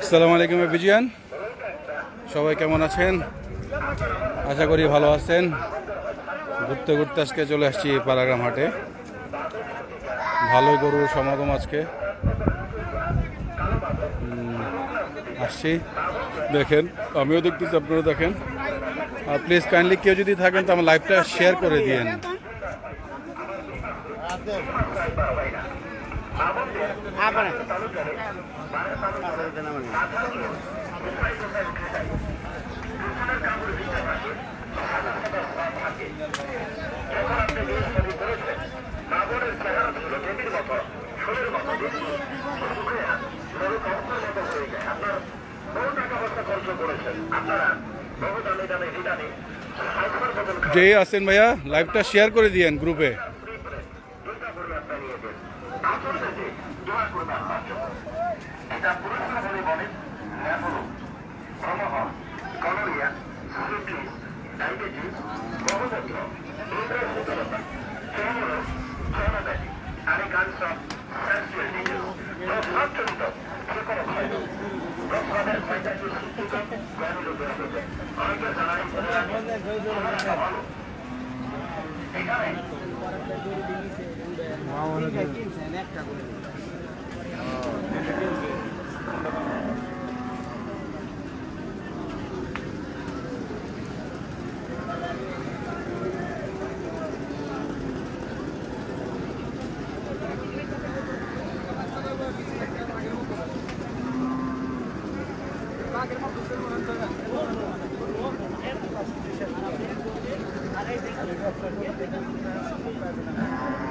আসসালামু আলাইকুম বিজিয়ান। সবাই কেমন আছেন? আশা করি ভালো আছেন। ঘুরতে ঘুরতে আজকে চলে আসছি পাড়াগ্রাম হাটে। ভালো গরুর সমাগম আজকে। আসছি। দেখেন, আমিও দেখতেছি, আপনারা দেখেন। আর প্লিজ কাইন্ডলি কেউ যদি থাকেন তো আমার লাইভটা শেয়ার করে দিয়েন। যে আছেন ভাইয়া লাইভটা শেয়ার করে দিয়েন গ্রুপে Thank you.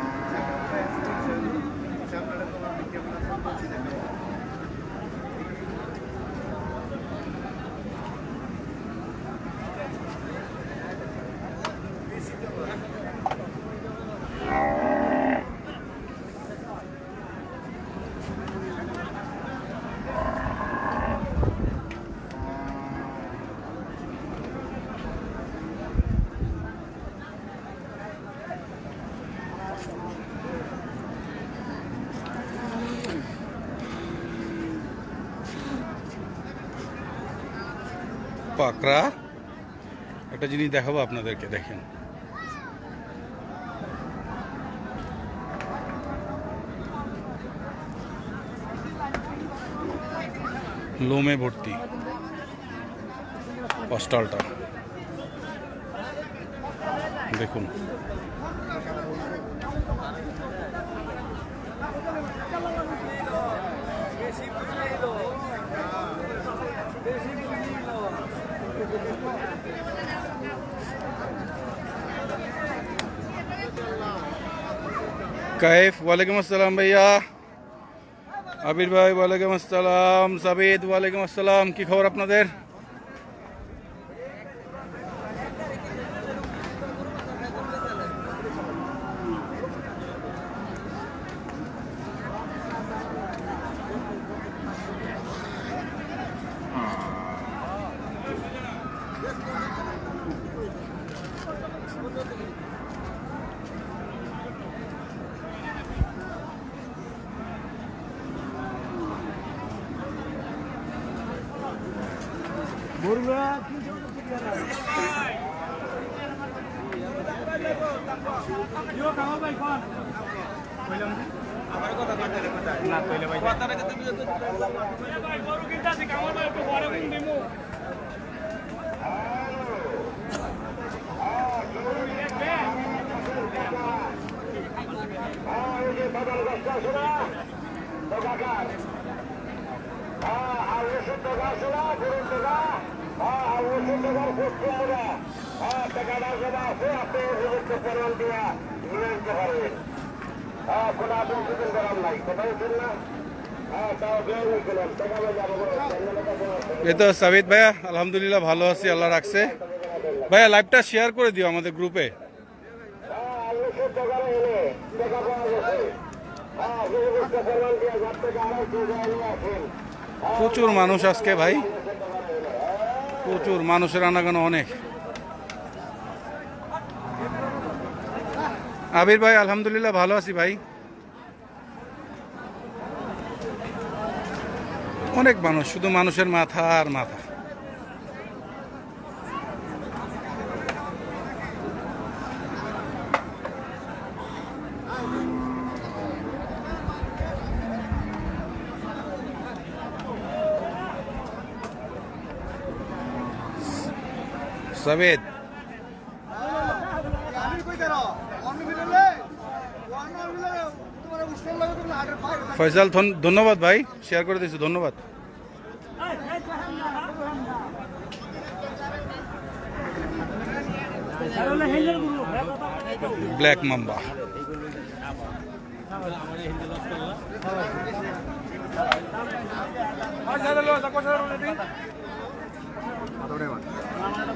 পাকড়া একটা জিনিস দেখাবো আপনাদেরকে দেখেন। লোমে ভর্তি। পস্টালটা দেখুন। কাইফ ওয়ালাইকুম আসসালাম ভাইয়া আবির ভাই ওয়ালাইকুম আসসালাম সাবিদ ওয়ালাইকুম আসসালাম কি খবর আপনাদের এই তো সাবিদ ভাইয়া, আলহামদুলিল্লাহ ভালো আছি, আল্লাহ রাখছে। ভাইয়া লাইভটা শেয়ার করে দিও আমাদের গ্রুপে প্রচুর মানুষ আজকে ভাই। প্রচুর মানুষের আনাগানো অনেক। আবির ভাই, আলহামদুলিল্লাহ ভালো আছি ভাই। অনেক মানুষ, শুধু মানুষের মাথা আর মাথা সবেদ আমি কই দেরো অন্য মিললে অন্য মিললে তোমার উষ্ণ লাগে তুমি হাটের বাইরে ফয়সাল ধন- ধন্যবাদ ভাই শেয়ার করে দিয়েছি ধন্যবাদ ব্ল্যাক মাম্বা না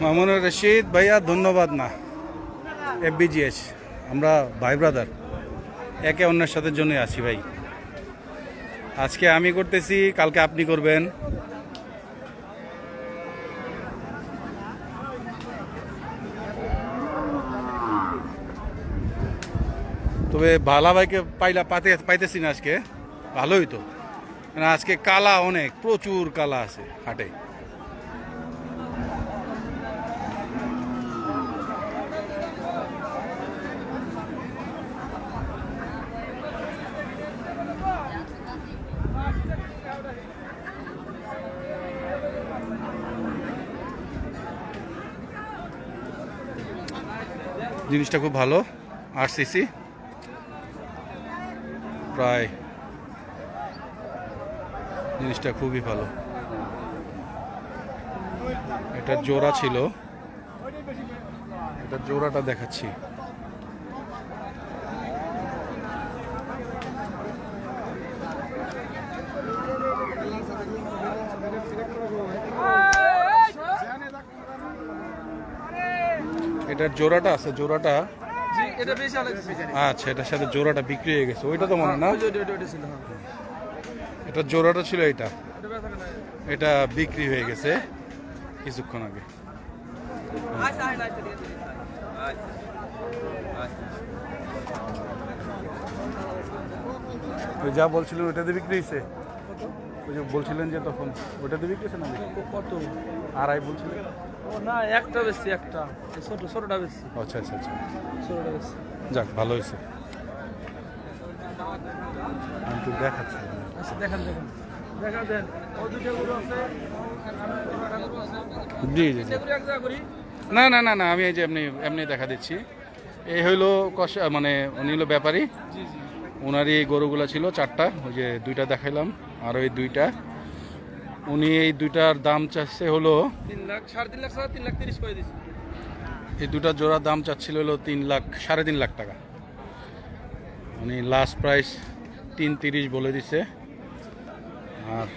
মামুনুর রশিদ ভাইয়া, ধন্যবাদ না। এফবিজিএস আমরা ভাই ব্রাদার। একে অন্যের সাথে জন্যই আছি ভাই। আজকে আমি করতেছি, কালকে আপনি করবেন। তবে ভালা ভাইকে পাইলা পাতে, পাইতেছি না আজকে। ভালোই তো। মানে আজকে কালা অনেক, প্রচুর কালা আছে হাটে। জিনিসটা খুব ভালো আর সিসি প্রায় জিনিসটা খুবই ভালো। এটা জোড়া ছিল। এটা জোড়াটা দেখাচ্ছি। এটার জোড়াটা আছে জোড়াটা। জি এটা বেশি আলাদা আচ্ছা এটার সাথে জোড়াটা বিক্রি হয়ে গেছে। ওইটা তো মনে না? হ্যাঁ। এটা জোড়াটা ছিল এটা এটা বিক্রি হয়ে গেছে কিছুক্ষণ আগে। আচ্ছা আচ্ছা আচ্ছা ওই যা বলছিলেন ওইটাতে বিক্রি হয়েছে? ওই যে বলছিলেন যে তখন ওইটাতে বিক্রি হয়েছে না কত? আড়াই বলছিলেন। ও না একটা বেশি একটা। ছোট ছোটটা বেশি। আচ্ছা আচ্ছা আচ্ছা। ছোটটা বেশি। যাক ভালো হয়েছে। আমি তো দেখাচ্ছি। আচ্ছা দেখেন দেখেন। দেখা দেন। ও দুটো গরু আছে জি জি না না না না আমি এই যে এমনি এমনি দেখা দিচ্ছি। এই হইল কষা মানে উনি হলো ব্যাপারী। ওনারই গরুগুলো ছিল চারটা ওই যে দুইটা দেখাইলাম আর ওই দুইটা। উনি এই দুইটার দাম চাচ্ছে হলো তিন লাখ সাড়ে তিন লাখ তিন লাখ তিরিশ করে দিচ্ছি এই দুটা জোড়ার দাম চাচ্ছিল হলো তিন লাখ সাড়ে তিন লাখ টাকা। উনি লাস্ট প্রাইস তিন তিরিশ বলে দিছে। আর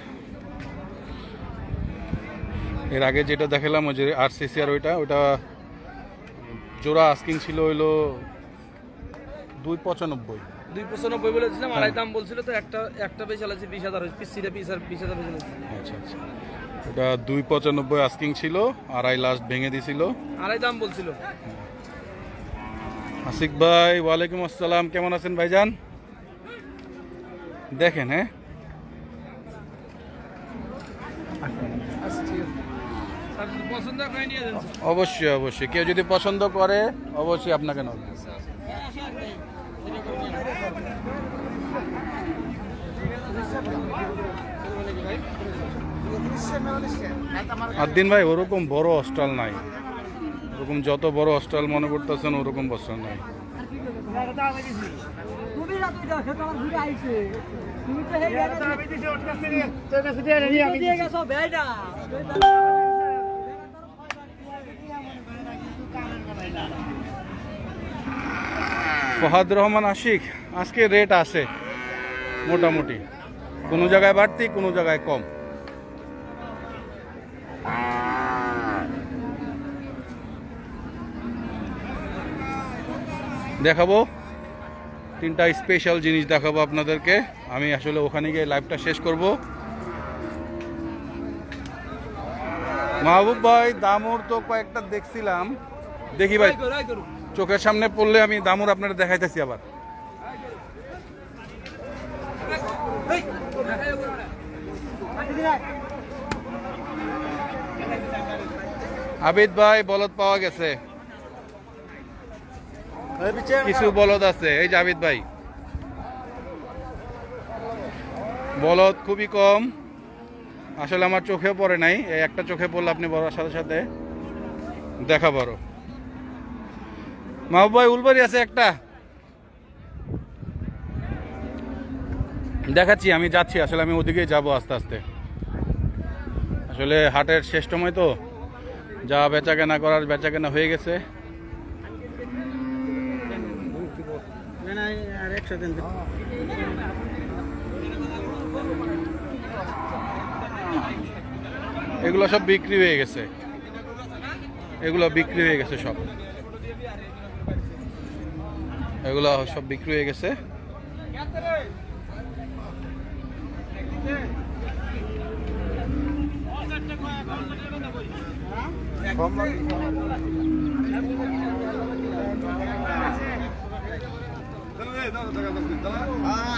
এর আগে যেটা দেখালাম ওই যে আর সিসি আর ওইটা ওইটা জোড়া আস্কিং ছিল হইল দুই পঁচানব্বই। দুই পঁচানব্বই বলেছিলাম আড়াই দাম বলছিল তো একটা একটা বেশ চালাচ্ছি বিশ হাজার পিস সিটা বিশ হাজার বিশ হাজার আচ্ছা আচ্ছা। এটা দুই পঁচানব্বই আস্কিং ছিল আড়াই লাস্ট ভেঙে দিছিল। আড়াই দাম বলছিল। আশিক ভাই ওয়ালাইকুম আসসালাম কেমন আছেন ভাইজান? দেখেন হ্যাঁ? আর অবশ্যই অবশ্যই। কেউ যদি পছন্দ করে অবশ্যই আপনাকে নক আদিন ভাই ওরকম বড় হস্টাল নাই। ওরকম যত বড় হস্টাল মনে করতেছেন ওরকম বস্ত্র নাই। তুমি না তুই দেখো তোমার ঘুরে আইছে। তুমি তো হে আমি দিছি ওর কাছ থেকে তোর কাছে দিয়ে নিয়ে আমি দিয়ে গেছো বেটা ফহাদ রহমান আশিক, আজকে রেট আছে মোটামুটি। কোনো জায়গায় বাড়তি, কোনো জায়গায় কম। দেখাবো। তিনটা স্পেশাল জিনিস দেখাবো আপনাদেরকে। আমি আসলে ওখানে গিয়ে লাইভটা শেষ করব। মাহবুব ভাই, দামুর তো কয়েকটা দেখছিলাম। দেখি ভাই। চোখের সামনে পড়লে আমি দামুর আপনারা দেখাইতেছি আবার। আবিদ ভাই, বলদ পাওয়া গেছে। কিছু বলদ আছে, এই যে আবিদ ভাই। বলদ খুবই কম। আসলে আমার চোখে পড়ে নাই একটা চোখে পড়লে আপনি বড়ার সাথে সাথে দেখা বড় মাহবুব ভাই, উলবাড়ি আছে একটা। দেখাচ্ছি, আমি যাচ্ছি, আসলে আমি ওদিকেই যাব আস্তে আস্তে। আসলে হাটের শেষ সময় তো, যা বেচা কেনা করার বেচা কেনা হয়ে গেছে। এগুলো সব বিক্রি হয়ে গেছে। এগুলো বিক্রি হয়ে গেছে সব। এগুলো সব বিক্রি হয়ে গেছে।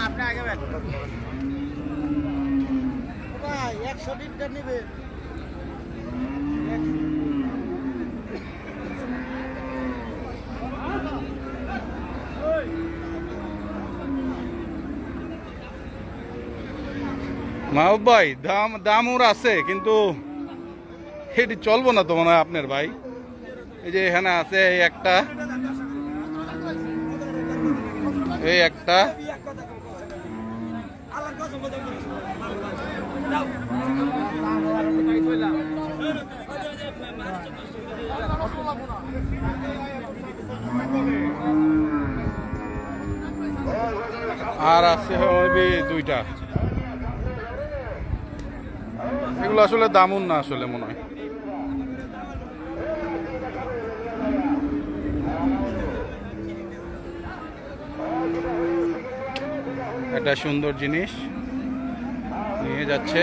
আপনি আগে একশো দিনটা নিবে। মাহবুব ভাই, দাম দাম ওর আছে, কিন্তু এটি চলবো না তো মনে হয় আপনার ভাই। এই যে এখানে আছে এই একটা। এই একটা। আর আছে হবে দুইটা। এগুলো আসলে দামুন না আসলে মনে হয়। একটা সুন্দর জিনিস নিয়ে যাচ্ছে।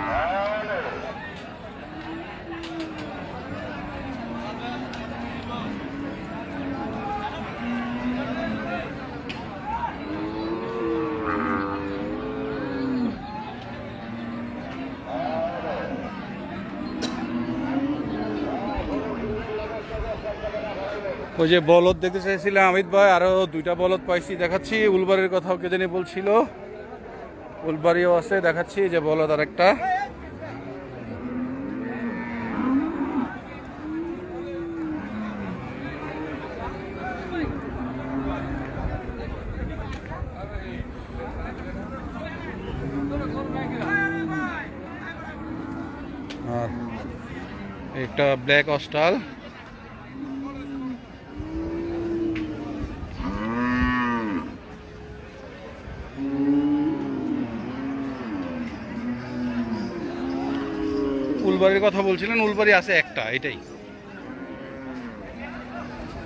ওই যে বলদ দেখতে চাইছিলাম, আমিত ভাই, আরও দুইটা বলদ পাইছি। দেখাচ্ছি, উলবাড়ির কথাও কে জানি বলছিল। উলবাড়িও আছে, দেখাচ্ছি যে বলদ আর একটা আর একটা ব্ল্যাক অস্টাল। উলবাড়ির কথা বলছিলেন উলবাড়ি আছে একটা এটাই।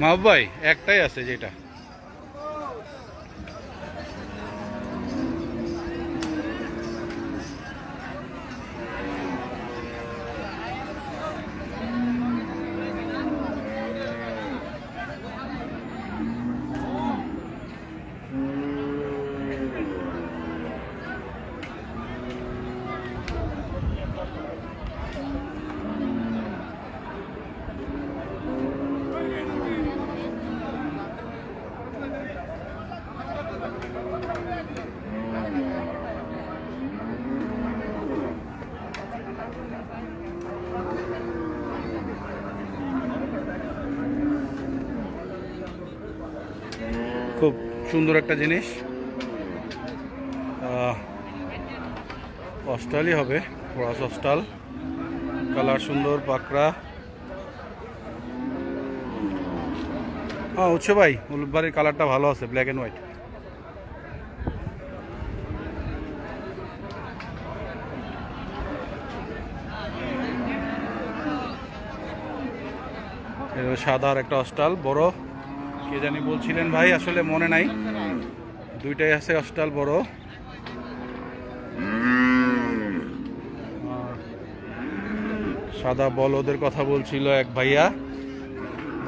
মাহবাই একটাই আছে যেটা। সুন্দর একটা জিনিস। অস্টালই হবে ক্রস অস্টাল কালার সুন্দর, পাকড়া। হ্যাঁ উৎস ভাই উলুবাড়ির কালারটা ভালো আছে ব্ল্যাক অ্যান্ড হোয়াইট সাদার একটা অস্টাল বড়। কে জানি বলছিলেন, ভাই, আসলে মনে নাই। দুইটাই আছে অস্টাল বড়। সাদা বলদের কথা বলছিল এক ভাইয়া।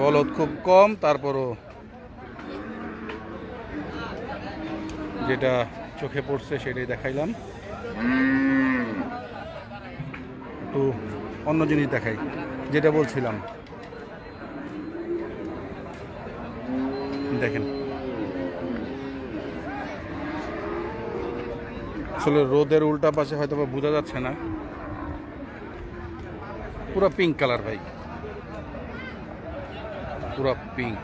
বলদ খুব কম, তারপরও যেটা চোখে পড়ছে সেটাই দেখাইলাম। একটু অন্য জিনিস দেখাই, যেটা বলছিলাম। দেখেন। আসলে রোদের উল্টা পাশে হয়তো বোঝা যাচ্ছে না। পুরো পিঙ্ক কালার ভাই। পুরো পিঙ্ক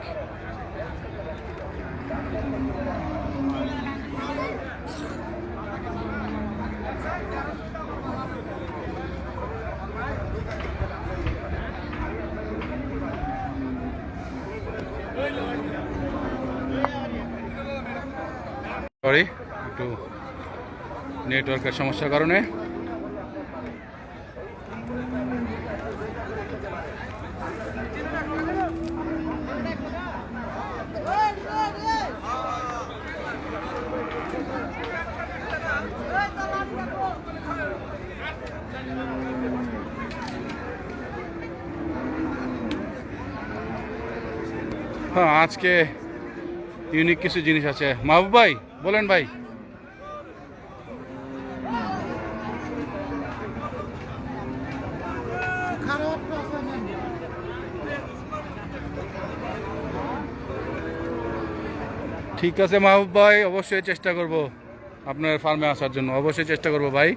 সরি একটু নেটওয়ার্কের সমস্যার কারণে। হ্যাঁ আজকে ইউনিক কিছু জিনিস আছে। মাহবুব ভাই? বলেন ভাই। ঠিক আছে মাহবুব ভাই, অবশ্যই চেষ্টা করব আপনার ফার্মে আসার জন্য। অবশ্যই চেষ্টা করব ভাই।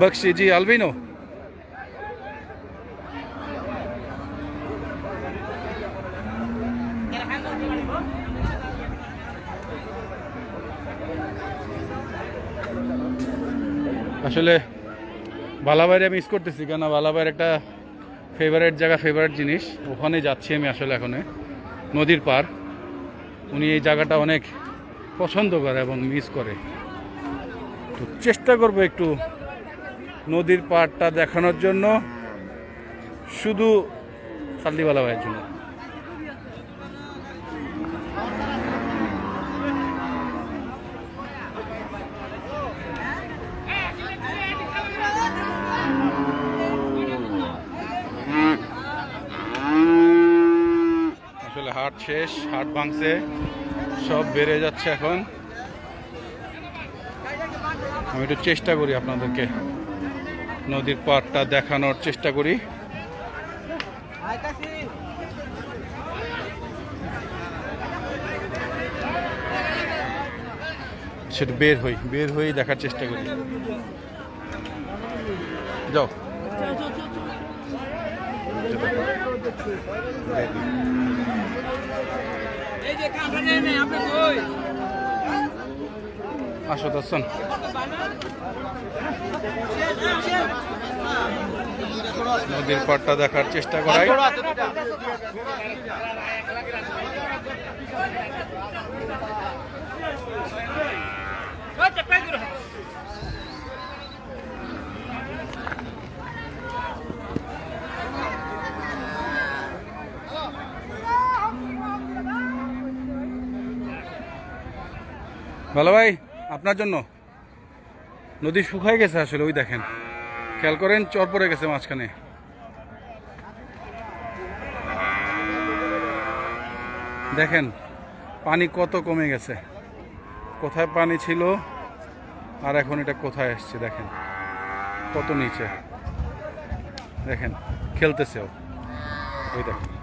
বক্সি, জি, আলবিনো? আসলে বালাবাইরে মিস করতেছি কেন বালাবাইয়ের একটা ফেভারিট জায়গা ফেভারিট জিনিস। ওখানে যাচ্ছি আমি আসলে এখন, নদীর পার উনি এই জায়গাটা অনেক পছন্দ করে এবং মিস করে। তো চেষ্টা করব একটু নদীর পাড়টা দেখানোর জন্য, শুধু সাল্লিওয়ালা ভাইয়ের জন্য। শেষ হাট ভাঙছে সব বেড়ে যাচ্ছে এখন। আমি একটু চেষ্টা করি আপনাদেরকে নদীর পাড়টা দেখানোর চেষ্টা করি। সেটা বের হই বের হয়েই দেখার চেষ্টা করি। যাও। এই যে আসো দর্শন। নদীর পাড়টা দেখার চেষ্টা করাই। ভালো ভাই, আপনার জন্য। নদী শুকায় গেছে আসলে, ওই দেখেন। খেয়াল করেন, চর পড়ে গেছে মাঝখানে। দেখেন, পানি কত কমে গেছে। কোথায় পানি ছিল, আর এখন এটা কোথায় এসছে, দেখেন। কত নিচে। দেখেন, খেলতেছে ও। ওই দেখেন।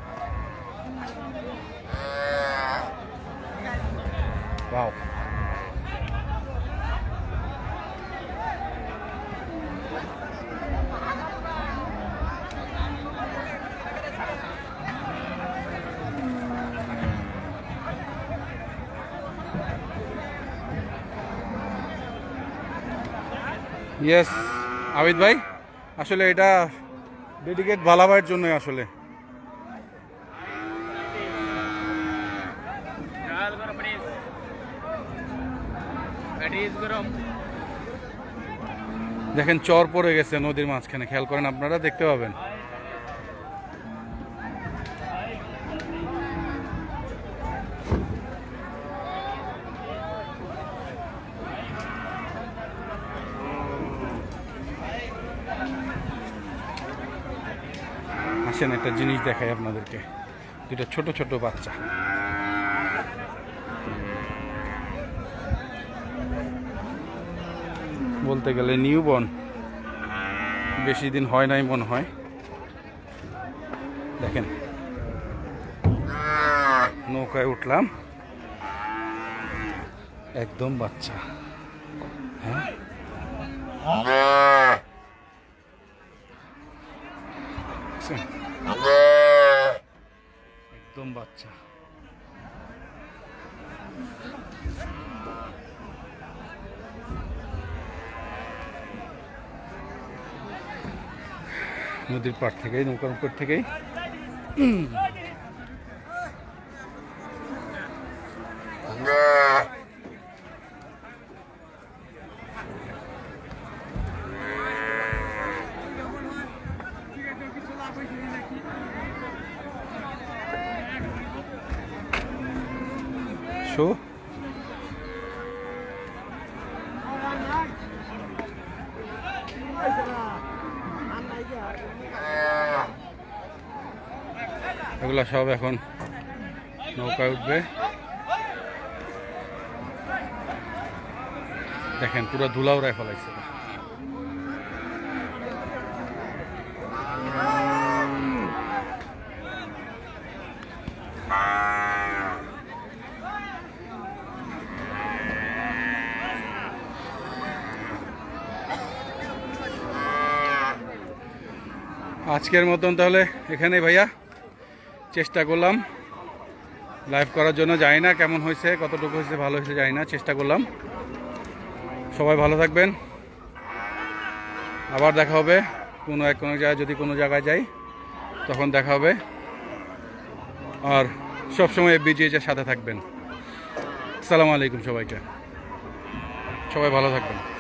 ইয়েস আবিদ ভাই আসলে এটা ডেডিকেট ভালাবাইয়ের জন্যই আসলে। দেখেন চর পড়ে গেছে নদীর মাঝখানে খেয়াল করেন আপনারা দেখতে পাবেন। আসেন একটা জিনিস দেখাই আপনাদেরকে। দুটো ছোট ছোট বাচ্চা। বলতে গেলে নিউ বর্ন বেশি দিন হয় নাই মনে হয়। দেখেন। নৌকায় উঠলাম। একদম বাচ্চা। হ্যাঁ দেখছেন? একদম বাচ্চা নদীর পাড় থেকেই নৌকার উপর থেকেই। শো সব এখন নৌকায় উঠবে। দেখেন পুরো ধুলা উড়ায় ফেলাইছে। আজকের মতন তাহলে এখানে ভাইয়া। চেষ্টা করলাম। লাইভ করার জন্য জানি না কেমন হয়েছে, কতটুকু হয়েছে, ভালো হয়েছে জানি না, চেষ্টা করলাম। সবাই ভালো থাকবেন। আবার দেখা হবে, কোনো এক কোনো জায়গায়, যদি কোনো জায়গায় যাই, তখন দেখা হবে। আর সবসময় বিজিএচের সাথে থাকবেন। আসসালামু আলাইকুম সবাইকে। সবাই ভালো থাকবেন।